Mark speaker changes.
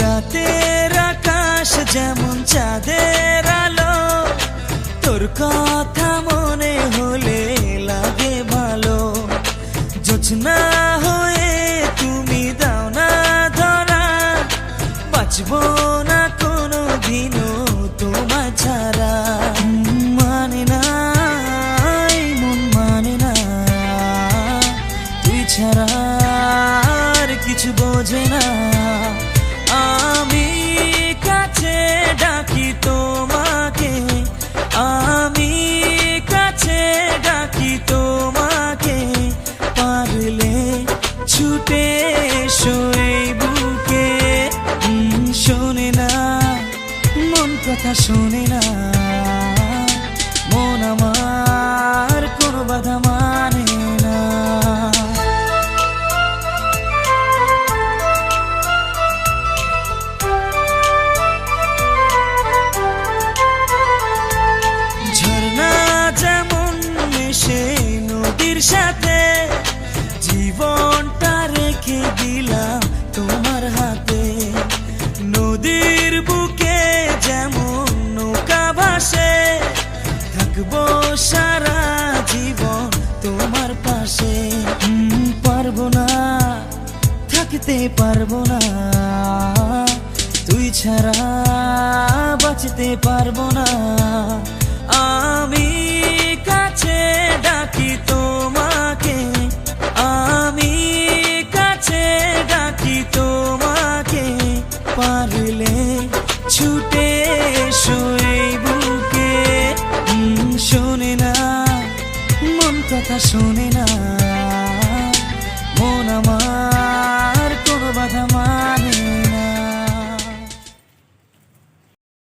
Speaker 1: রাতের আকাশ যেমন চাঁদের আলো, তোর কথা মনে হলে লাগে ভালো। জোছনা হয়ে তুমি দাও না ধরা, বাঁচবো না কোনো দিনও তোমার ছাড়া। মানে না মন মানে না, তুই ছাড়া আর কিছু বোঝে না। কথা শোনে না। মন আমার কোনো বাধা মানে না। ঝর্ণা যেমন মিশে নদীর সাথে, জীবনটা রেখে দিলাম তোমার হাতে। নদীর তোমার পাশে পারব না, থাকতে পারব না। তুই ছাড়া বাঁচতে পারব না। আমি কাছে ডাকি তোমাকে, আমি কাছে ডাকি তোমাকে। পারলে ছুটে শোনে না